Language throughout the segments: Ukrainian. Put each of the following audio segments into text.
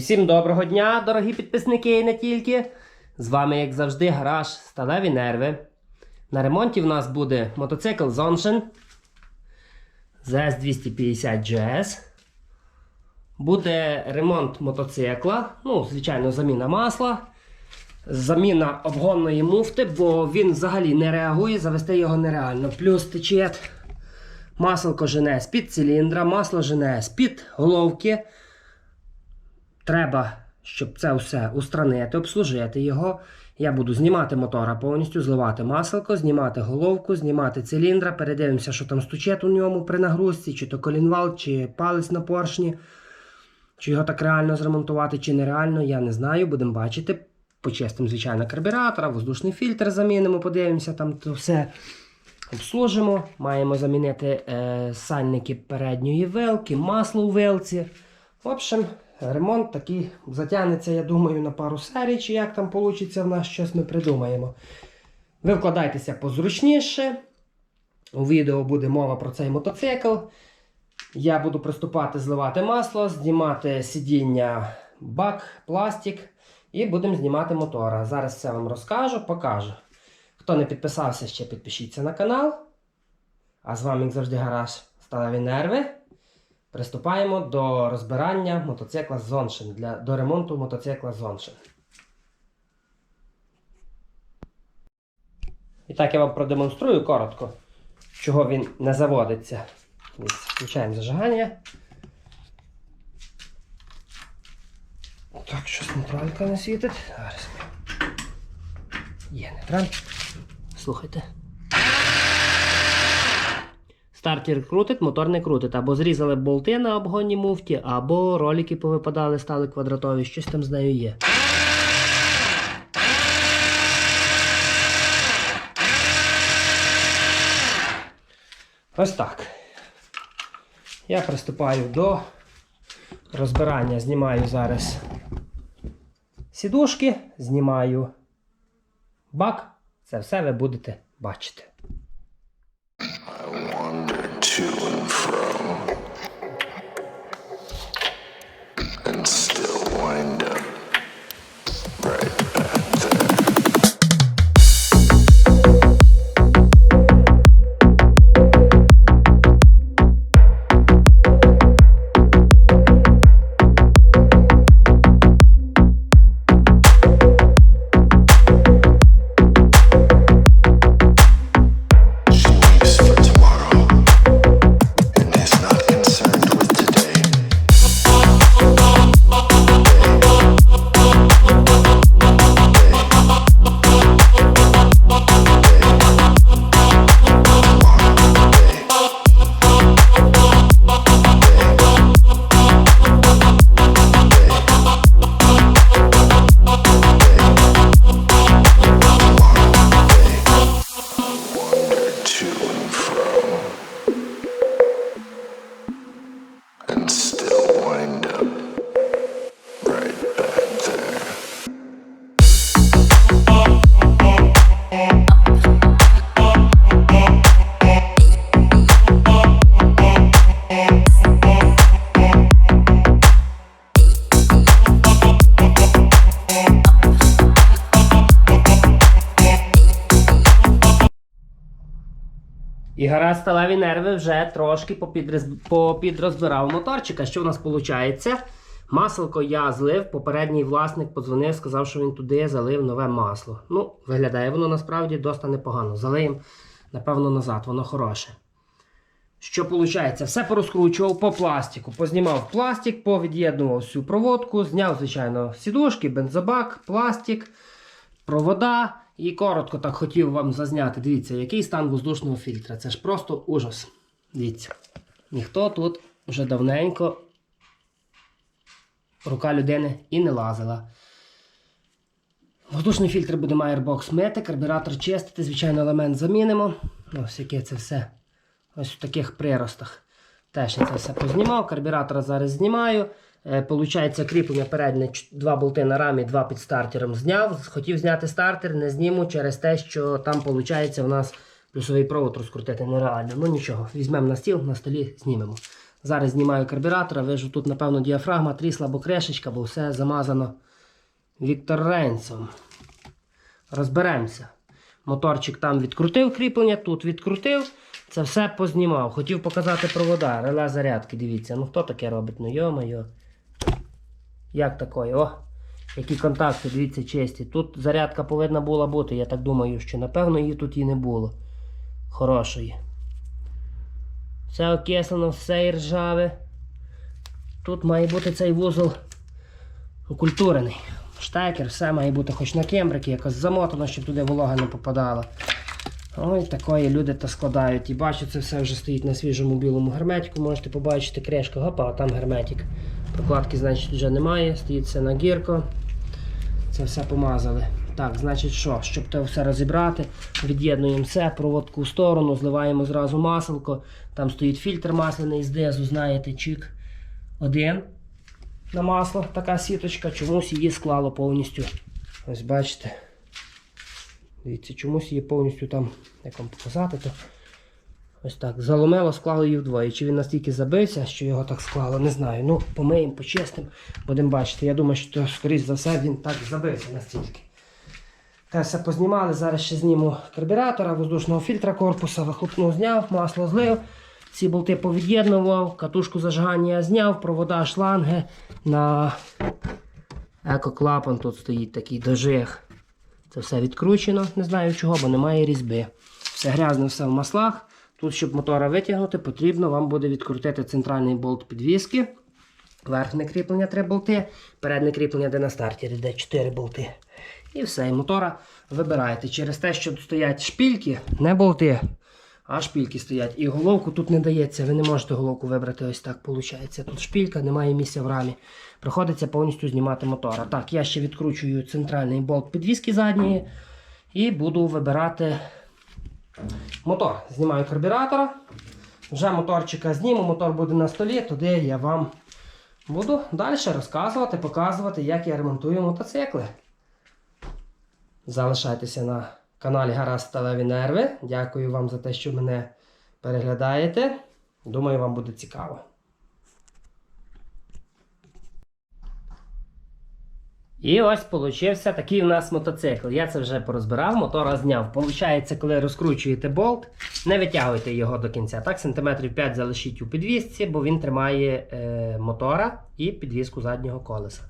Всім доброго дня, дорогі підписники і не тільки. З вами, як завжди, гараж Сталеві Нерви. На ремонті в нас буде мотоцикл Zonchen ZS250 GS. Буде ремонт мотоцикла. Ну, звичайно, заміна масла. Заміна обгонної муфти, бо він взагалі не реагує, завести його нереально. Плюс тече масло жене з-під циліндра, масло жене з-під головки. Треба, щоб це все устранити, обслужити його. Я буду знімати мотора повністю, зливати маселко, знімати головку, знімати циліндра. Передивимося, що там стучить у ньому при нагрузці, чи то колінвал, чи палець на поршні. Чи його так реально зремонтувати, чи нереально, я не знаю. Будемо бачити. Почистимо, звичайно, карбюратора, воздушний фільтр замінимо, подивимося, там то все обслужимо. Маємо замінити е, сальники передньої вилки, масло у вилці. В общем, ремонт такий затягнеться, я думаю, на пару серій, чи як там вийде в нас щось ми придумаємо. Ви вкладайтеся позручніше. У відео буде мова про цей мотоцикл. Я буду приступати зливати масло, знімати сидіння, бак, пластик і будемо знімати мотора. Зараз все вам розкажу, покажу. Хто не підписався, ще підпишіться на канал. А з вами, як завжди, гараж Сталеві Нерви. Приступаємо до розбирання мотоцикла для, до ремонту мотоцикла Zonchen. І так я вам продемонструю коротко, чого він не заводиться. Включаємо зажигання. Так, щось нейтралька не світить. Зараз. Є нейтраль. Слухайте. Стартер крутить, мотор не крутить. Або зрізали болти на обгонній муфті, або ролики повипадали, стали квадратові, щось там з нею є. Ось так. Я приступаю до розбирання. Знімаю зараз сідушки, знімаю бак. Це все ви будете бачити. Сталеві нерви вже трошки попідріз- попідрозбирав моторчика. Що в нас виходить? Масло я злив, попередній власник подзвонив, сказав, що він туди залив нове масло. Ну, виглядає воно насправді досить непогано. Залиємо, напевно, назад, воно хороше. Що виходить? Все порозкручував по пластику. Познімав пластик, повід'єднував всю проводку, зняв, звичайно, сідушки, бензобак, пластик, провода. І коротко так хотів вам зазняти. Дивіться, який стан воздушного фільтра. Це ж просто ужас. Дивіться. Ніхто тут вже давненько рука людини і не лазила. Воздушний фільтр будемо Airbox мити, карбюратор чистити, звичайно, елемент замінимо. Ось яке це все. Ось в таких приростах. Теж я це все познімав. Карбюратора зараз знімаю. Е, Получається кріплення переднє, два болти на рамі, два під стартером зняв. Хотів зняти стартер, не зніму через те, що там виходить у нас плюсовий провод розкрутити нереально. Ну нічого, візьмемо на стіл, на столі знімемо. Зараз знімаю карбюратора, вижу тут, напевно, діафрагма трісла або крешечка, бо все замазано Віктор Рейнсом. Розберемося. Моторчик там відкрутив кріплення, тут відкрутив. Це все познімав. Хотів показати провода, реле зарядки. Дивіться, ну хто таке робить? Ну йо-моє. Як такое? О! Які контакти, дивіться, чисті. Тут зарядка повинна була бути. Я так думаю, що напевно її тут і не було. Хорошої. Все окислено, все і ржаве. Тут має бути цей вузол окультурений. Штекер, все має бути хоч на кембрики, якось замотано, щоб туди волога не попадала. Ой, такої люди то складають. І бачу, це все вже стоїть на свіжому білому герметику. Можете побачити кришка, гопа, а там герметик. Прокладки, значить, вже немає, стоїть все на гірко. Це все помазали. Так, значить що? Щоб це все розібрати, від'єднуємо все, проводку в сторону, зливаємо зразу маселко. Там стоїть фільтр масляний знизу, знаєте, чик. Один на масло, така сіточка, чомусь її склало повністю. Ось бачите. Дивіться, чомусь її повністю там, як вам показати, то ось так. Заломило, склало її вдвоє. Чи він настільки забився, що його так склало, не знаю. Ну, помиємо, почистимо, будемо бачити. Я думаю, що, скоріш за все, він так забився настільки. Те все познімали, зараз ще зніму карбюратора, воздушного фільтра корпуса, вихлопну зняв, масло злив, ці болти повід'єднував, катушку зажигання зняв, провода, шланги на екоклапан тут стоїть такий дожиг. Це все відкручено, не знаю чого, бо немає різьби. Все грязне, все в маслах. Тут, щоб мотора витягнути, потрібно вам буде відкрутити центральний болт підвіски. Верхнє кріплення 3 болти, переднє кріплення, де на стартері, де 4 болти. І все, і мотора вибираєте. Через те, що стоять шпільки, не болти, а шпільки стоять. І головку тут не дається. Ви не можете головку вибрати ось так. виходить. Тут шпілька, немає місця в рамі. Приходиться повністю знімати мотора. Так, я ще відкручую центральний болт підвіски задньої і буду вибирати мотор. Знімаю карбюратора. Вже моторчика зніму, мотор буде на столі, туди я вам буду далі розказувати, показувати, як я ремонтую мотоцикли. Залишайтеся на каналі Гаразд Сталеві Нерви. Дякую вам за те, що мене переглядаєте. Думаю, вам буде цікаво. І ось получився такий у нас мотоцикл. Я це вже порозбирав, мотора зняв. Получається, коли розкручуєте болт, не витягуйте його до кінця. Так, сантиметрів 5 залишіть у підвісці, бо він тримає е, мотора і підвіску заднього колеса.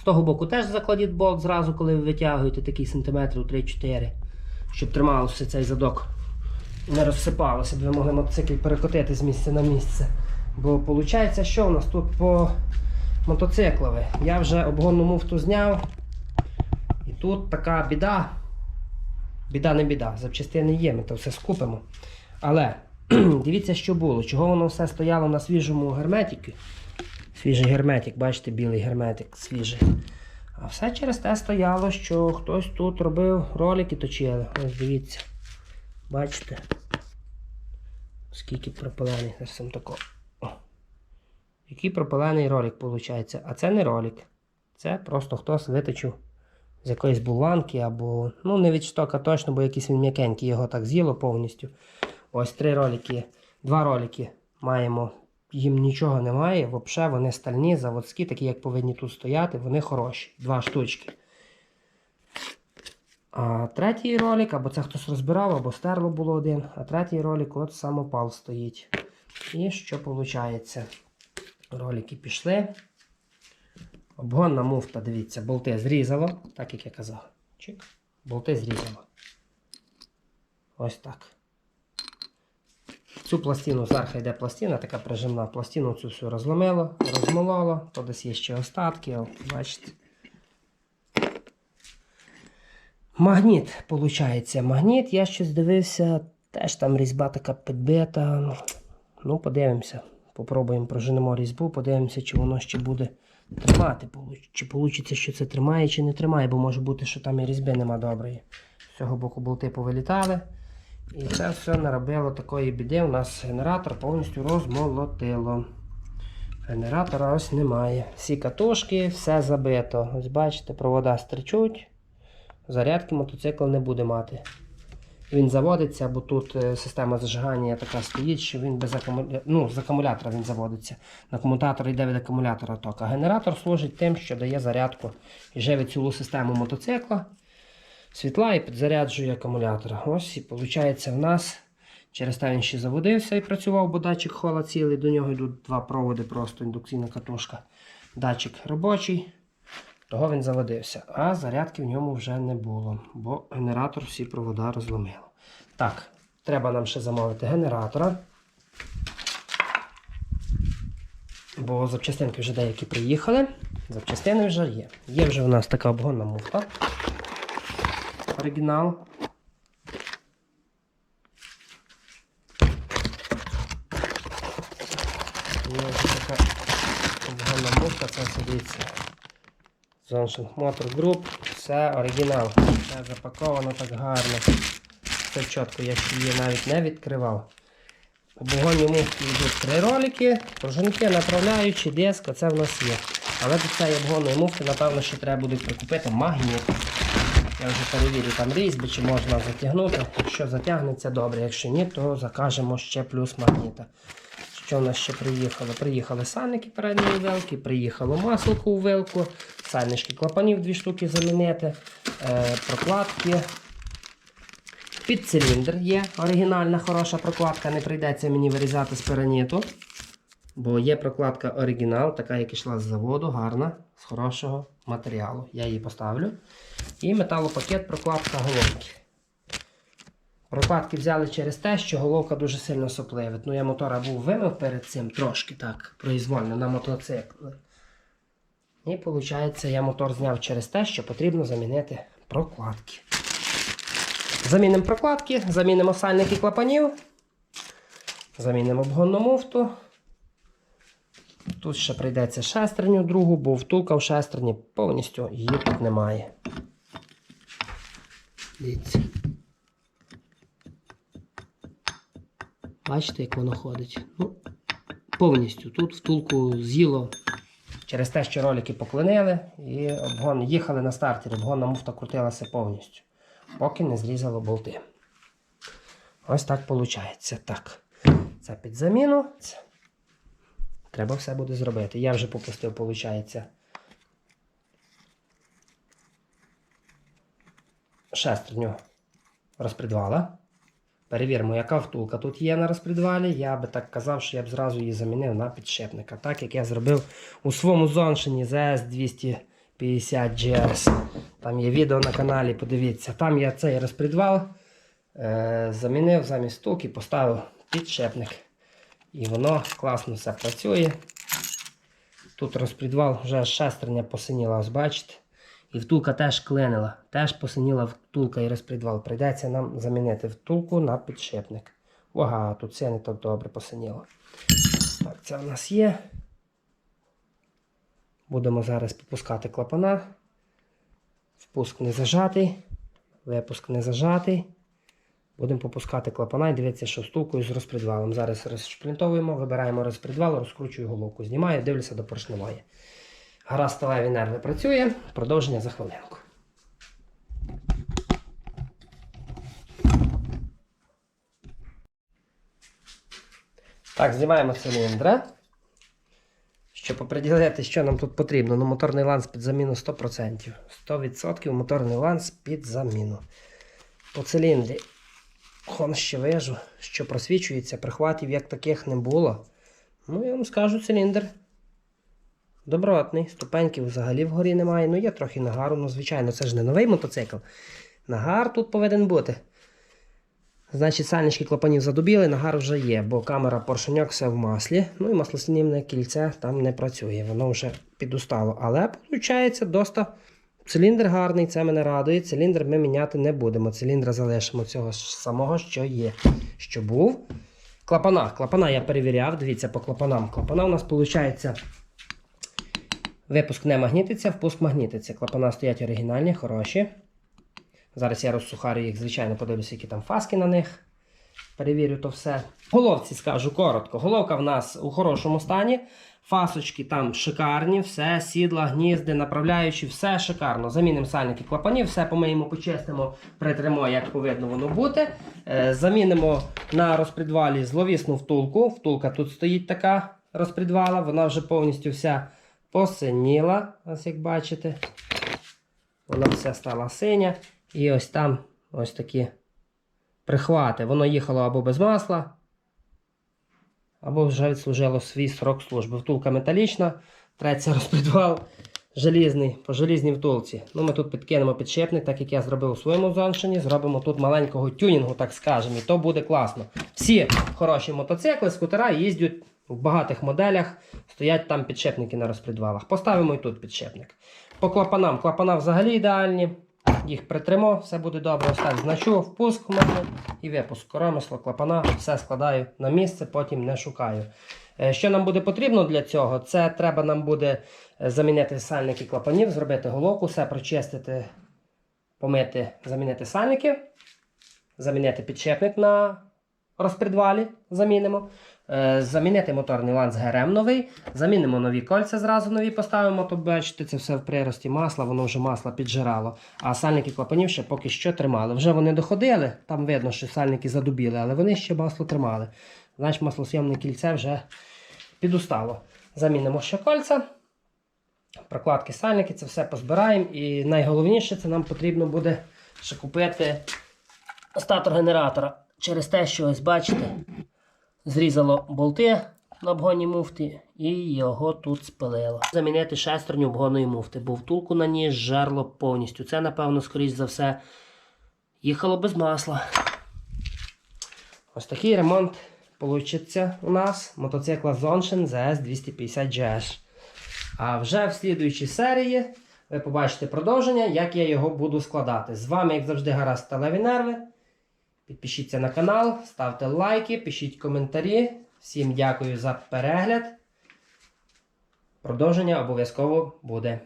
З того боку теж закладіть болт зразу, коли ви витягуєте такий сантиметрів 3-4, щоб тримався цей задок. Не розсипалося, б ви могли мотоцикл перекотити з місця на місце. Бо виходить, що у нас тут по мотоциклові. Я вже обгонну муфту зняв. І тут така біда. Біда не біда. Запчастини є, ми то все скупимо. Але дивіться, що було. Чого воно все стояло на свіжому герметику. Свіжий герметик, бачите, білий герметик свіжий. А все через те стояло, що хтось тут робив ролики точили. Ось дивіться. Бачите? Скільки пропилених ось там тако. О. Який пропилений ролик виходить. А це не ролик. Це просто хтось виточив з якоїсь буланки або, ну, не від штока точно, бо якийсь він м'якенький, його так з'їло повністю. Ось три ролики. Два ролики маємо. Їм нічого немає, взагалі вони стальні, заводські, такі, як повинні тут стояти, вони хороші. Два штучки. А третій ролик, або це хтось розбирав, або стерло було один. А третій ролик от самопал стоїть. І що виходить? Ролики пішли. Обгонна муфта, дивіться, болти зрізало, так як я казав. Чик. Болти зрізало. Ось так. Цю пластину зверху йде пластина, така прижимна пластину цю всю розломило, розмололо, то десь є ще остатки, бачите. Магніт, виходить, магніт, я щось дивився, теж там різьба така підбита. Ну, Ну, подивимося. Попробуємо проженемо різьбу, подивимося, чи воно ще буде тримати. Чи вийде, що це тримає, чи не тримає, бо може бути, що там і різьби нема доброї. З цього боку болти повилітали. І це все наробило такої біди. У нас генератор повністю розмолотило. Генератора ось немає. Всі катушки, все забито. Ось бачите, провода стричуть. Зарядки мотоцикл не буде мати. Він заводиться, бо тут е, система зажигання така стоїть, що він без акумулятора, ну, з акумулятора він заводиться. На комутатор йде від акумулятора ток. А генератор служить тим, що дає зарядку і живить цілу систему мотоцикла, світла і підзаряджує акумулятора. Ось і виходить в нас. Через те він ще заводився і працював, бо датчик хола цілий. До нього йдуть два проводи, просто індукційна катушка. Датчик робочий, того він заводився. А зарядки в ньому вже не було, бо генератор всі провода розломило. Так, треба нам ще замовити генератора. Бо запчастинки вже деякі приїхали. Запчастини вже є. Є вже у нас така обгонна муфта. Оригінал. Є вже така обгонна муфта, це дивіться. Zonsheng Motor Group. Все оригінал. Все запаковано так гарно. Все чітко, я ще її навіть не відкривав. У вогонні муфті йдуть три ролики, пружинки, направляючі, диск, це в нас є. Але до цієї обгонної муфти, напевно, ще треба буде прикупити магніт. Я вже перевірю там різьби, чи можна затягнути. Якщо затягнеться, добре. Якщо ні, то закажемо ще плюс магніта. Що в нас ще приїхало? Приїхали сальники передньої вилки, приїхало масло у вилку, сальнички клапанів дві штуки замінити, е, прокладки. Під циліндр є оригінальна хороша прокладка, не прийдеться мені вирізати з пераніту. Бо є прокладка оригінал, така, як йшла з заводу, гарна, з хорошого матеріалу. Я її поставлю. І металопакет прокладка головки. Прокладки взяли через те, що головка дуже сильно сопливить. Ну, я мотора був вимив перед цим трошки так, произвольно на мотоцикли. І виходить, я мотор зняв через те, що потрібно замінити прокладки. Замінимо прокладки, замінимо сальники клапанів, замінимо обгонну муфту. Тут ще прийдеться шестерню другу, бо втулка в шестерні повністю її тут немає. Дивіться. Бачите, як воно ходить. Ну, повністю. Тут втулку з'їло через те, що ролики поклинили і обгон їхали на стартері. Обгонна муфта крутилася повністю, поки не зрізало болти. Ось так виходить. Так. Це під заміну. Треба все буде зробити. Я вже попустив, виходить. Шестерню розпредвала. Перевіримо, яка втулка тут є на розпредвалі. Я би так казав, що я б зразу її замінив на підшипника. Так як я зробив у своєму зоншині ZS 250 GS. Там є відео на каналі, подивіться. Там я цей розпредвал е, замінив замість втулки, поставив підшипник. І воно класно все працює. Тут розпредвал вже шестерня посиніла, ось бачите. І втулка теж клинила. Теж посиніла втулка і розпредвал. Прийдеться нам замінити втулку на підшипник. Ага, тут все не так добре посиніло. Так, це у нас є. Будемо зараз попускати клапана. Впуск не зажатий. Випуск не зажатий. Будемо попускати клапана і дивитися, що з втулкою з розпредвалом. Зараз розшплінтовуємо, вибираємо розпредвал, розкручую головку. Знімаю, дивлюся до поршневої. Гра сталеві нерви працює. Продовження за хвилинку. Так, знімаємо циліндра. Щоб оприділити, що нам тут потрібно. Ну, моторний ланц під заміну 100%. 100% моторний ланц під заміну. По циліндрі. Хон ще вижу, що просвічується, прихватів як таких не було. Ну, я вам скажу, циліндр добротний, ступеньків взагалі вгорі немає. Ну, є трохи нагару, ну, звичайно, це ж не новий мотоцикл. Нагар тут повинен бути. Значить, сальнички клапанів задубіли, нагар вже є, бо камера поршеньок все в маслі. Ну і маслоснімне кільце там не працює, воно вже підустало. Але виходить, доста циліндр гарний, це мене радує. Циліндр ми міняти не будемо. Циліндра залишимо цього самого, що є, що був. Клапана. Клапана я перевіряв. Дивіться по клапанам. Клапана у нас виходить. Випуск не магнітиться, впуск магнітиться. Клапана стоять оригінальні, хороші. Зараз я розсухарю їх, звичайно, подивлюся, які там фаски на них. перевірю то все. Головці скажу коротко. Головка в нас у хорошому стані. Фасочки там шикарні, все, сідла, гнізди, направляючі, все шикарно. Замінимо сальники клапанів, все помиємо, почистимо, притримо, як повинно воно бути. Е, замінимо на розпредвалі зловісну втулку. Втулка тут стоїть така розпредвала, вона вже повністю вся посиніла, ось як бачите. Вона вся стала синя. І ось там ось такі прихвати. Воно їхало або без масла, або вже відслужило свій срок служби. Втулка металічна, треться розпредвал желізний, по желізній втулці. Ну, ми тут підкинемо підшипник, так як я зробив у своєму зоншині. Зробимо тут маленького тюнінгу, так скажемо, і то буде класно. Всі хороші мотоцикли, скутера їздять в багатих моделях, стоять там підшипники на розпредвалах. Поставимо і тут підшипник. По клапанам. Клапана взагалі ідеальні. Їх притримо, все буде добре. Ось так значу, впуск в мене і випуск. Коромисло, клапана, все складаю на місце, потім не шукаю. Е, Що нам буде потрібно для цього? Це треба нам буде е, замінити сальники клапанів, зробити головку, все прочистити, помити, замінити сальники, замінити підшипник на розпредвалі, замінимо. Е, Замінити моторний ланц ГРМ новий, замінимо нові кольця, зразу нові поставимо. То бачите, це все в прирості масла, воно вже масло піджирало. А сальники клапанів ще поки що тримали. Вже вони доходили, там видно, що сальники задубіли, але вони ще масло тримали. Значить, маслосйомне кільце вже підустало. Замінимо ще кольця. Прокладки сальники, це все позбираємо. І найголовніше, це нам потрібно буде ще купити статор генератора. Через те, що ось бачите, зрізало болти на обгонній муфті і його тут спилило. Замінити шестерню обгонної муфти, бо втулку на ній жерло повністю. Це, напевно, скоріш за все, їхало без масла. Ось такий ремонт получиться у нас мотоцикла Zonshin ZS 250 GS. А вже в слідуючій серії ви побачите продовження, як я його буду складати. З вами, як завжди, гаразд сталеві нерви. Підпишіться на канал, ставте лайки, пишіть коментарі. Всім дякую за перегляд. Продовження обов'язково буде.